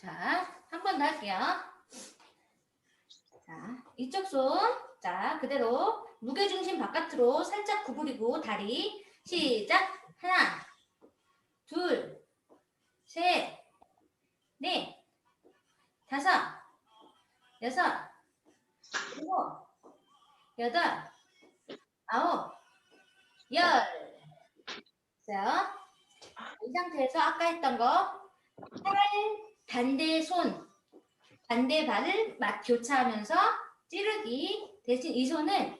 자, 한 번 더 할게요. 자, 이쪽 손. 자, 그대로 무게중심 바깥으로 살짝 구부리고 다리. 시작. 하나, 둘, 셋, 넷, 다섯, 여섯, 일곱, 여덟, 아홉, 열. 자, 이 상태에서 아까 했던 거 팔, 반대 손, 반대 발을 막 교차하면서 찌르기. 대신 이 손은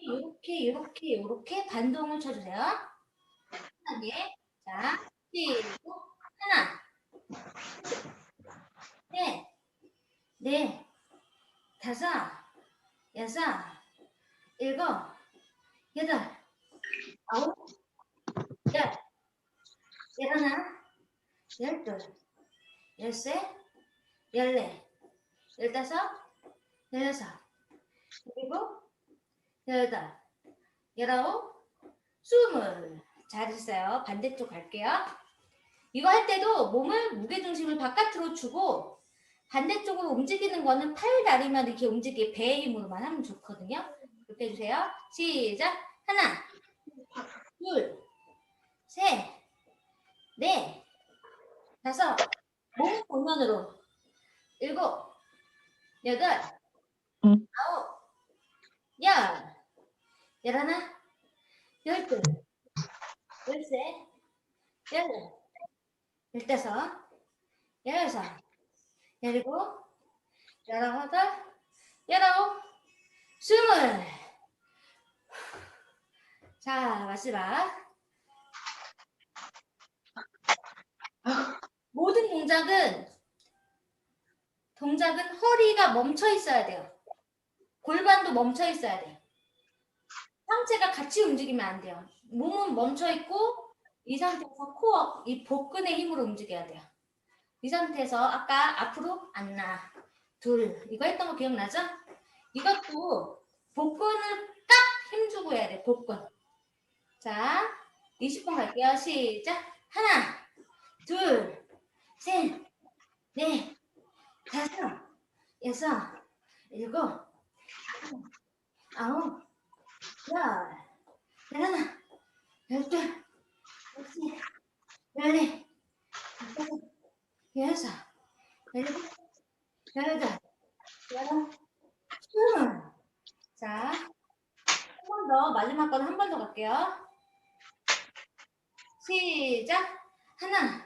이렇게 이렇게 이렇게 반동을 쳐주세요. 편하게. 자, 시작. 하나, 셋, 넷, 다섯, 여섯, 일곱, 여덟, 아홉, 열, 열하나, 열둘, 열셋, 열넷, 열다섯, 열여섯, 열일곱, 열여덟, 열아홉, 스물. 잘했어요. 반대쪽 갈게요. 이거 할 때도 몸을 무게중심을 바깥으로 주고 반대쪽으로 움직이는 거는 팔 다리만 이렇게 움직이게 배의 힘으로만 하면 좋거든요. 그렇게 해주세요. 시작. 하나, 둘, 셋, 넷, 다섯, 몸 정면으로 일곱, 여덟, 음. 아홉, 열, 열하나, 열둘, 열셋, 열넷, 열다섯, 열여섯, 열일곱, 열여덟, 열아홉, 스물. 자, 마지막. 모든 동작은 동작은 허리가 멈춰 있어야 돼요. 골반도 멈춰 있어야 돼요. 상체가 같이 움직이면 안 돼요. 몸은 멈춰 있고 이 상태에서 코어, 이 복근의 힘으로 움직여야 돼요. 이 상태에서 아까 앞으로 안나 둘 이거 했던 거 기억나죠? 이것도 복근을 딱 힘주고 해야 돼. 복근. 자, 20번 갈게요. 시작. 하나, 둘, 셋, 넷, 다섯, 여섯, 일곱, 아홉, 열, 열하나, 열둘, 열셋, 열넷, 열다섯, 열여섯, 열일곱, 열여덟, 열아홉, 스물. 자, 한 번 더, 마지막 건 한 번 더 갈게요. 시작. 하나, 둘,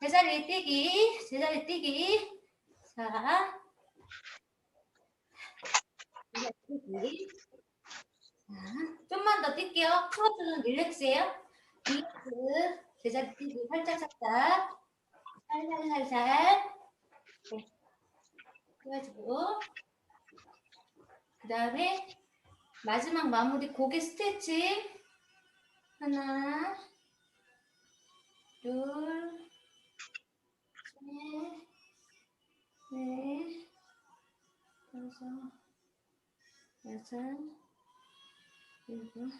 제자리 뛰기, 제자리 뛰기. 자, 뛰기. 자, 좀만 더 뛸게요. 풀어주는 릴렉스예요. 릴렉스, 제자리 뛰기, 살짝 살짝, 살살 살살. 네, 해가지고 그 다음에 마지막 마무리 고개 스트레칭 하나, 둘, 셋, 넷, 다섯, 여섯, 일곱,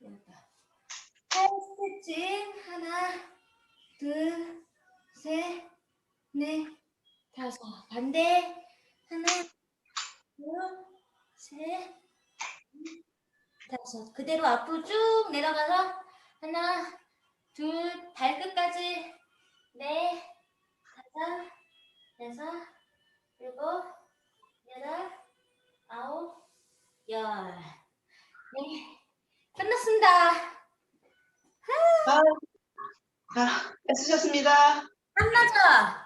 여덟. 팔 스트레칭 하나, 둘, 셋, 넷, 다섯. 반대 하나, 둘, 셋, 넷, 다섯. 그대로 앞으로 쭉 내려가서 하나, 둘, 발끝까지 넷, 다섯, 여섯, 일곱, 여덟, 아홉, 열. 네, 끝났습니다. 아, 아, 애쓰셨습니다. 안 맞아.